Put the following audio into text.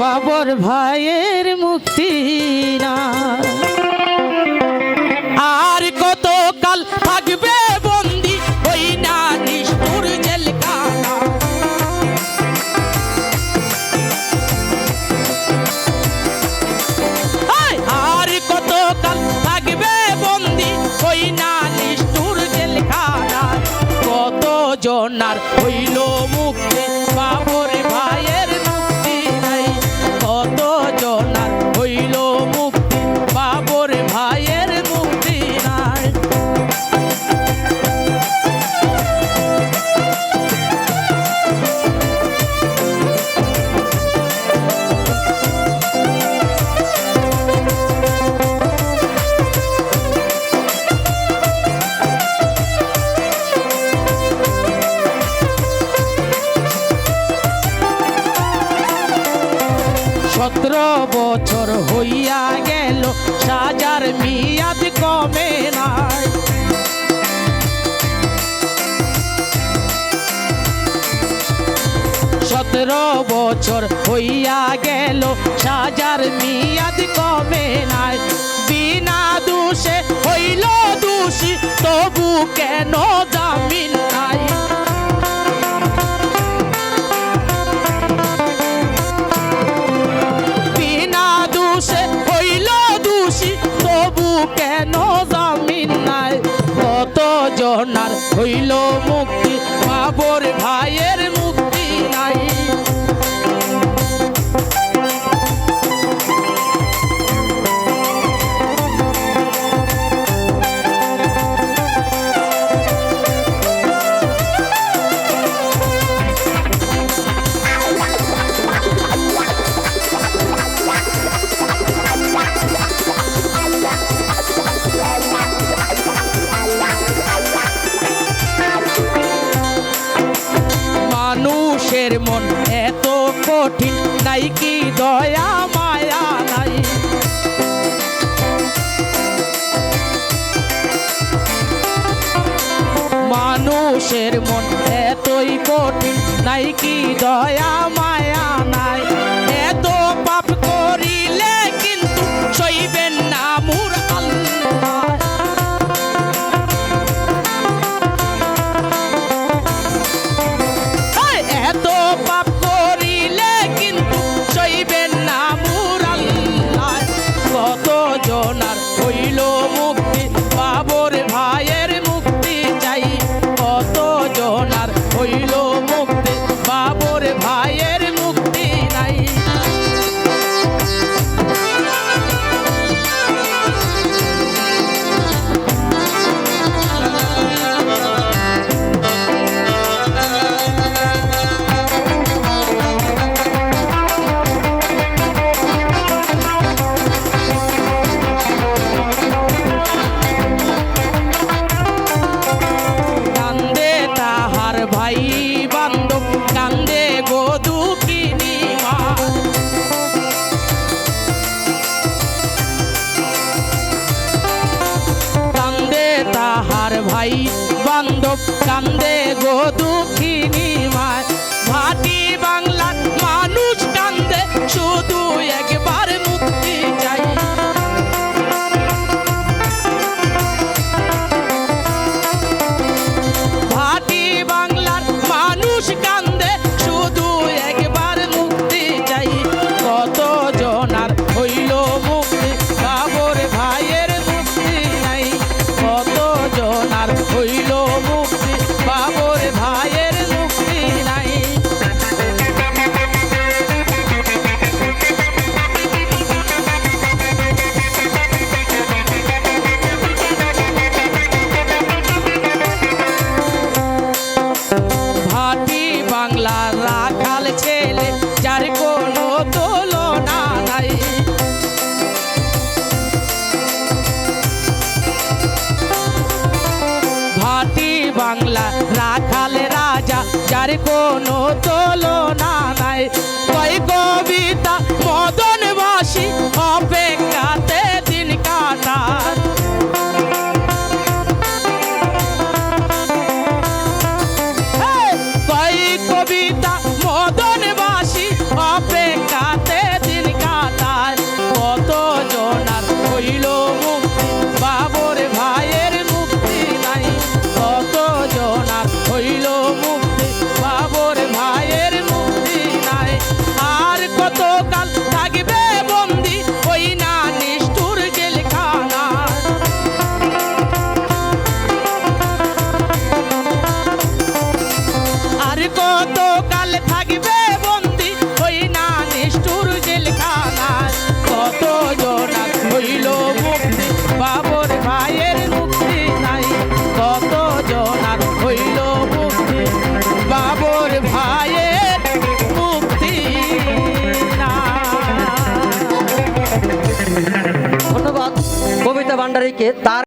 বাবর ভাইয়ের মুক্তি না। আর কত কাল থাকবে বন্দি, ওই না নিষ্ঠুর আর কত কাল থাকবে বন্দি কত জনার হইল মুক্তি সতেরো বছর হইয়া গেল, সাজার মিয়াদ কমে নাই। সতেরো বছর হইয়া গেল, সাজার মিয়াদ কমে নাই। বিনা দোষে হইল দোষী, তবু কেন জনার হইল মুক্তি। বাবর ভাইয়ের মুক্তি নাই। মানুষের মন এত কঠিন নাই কি দয়া, মায়া নাই? মানুষের মন এতই কঠিন নাই কি দয়া, মায়া নাই? এত পাপ করিলে কত জনার কান্দে গো দুঃখিনী মা ভাটি বাংলার মানুষ কান্দে শুধু বাংলা রাখাল রাজা যার কোনো তুলনা নাই। কয় কবিতা মদনবাসী অপেক্ষাতে তারিখে তার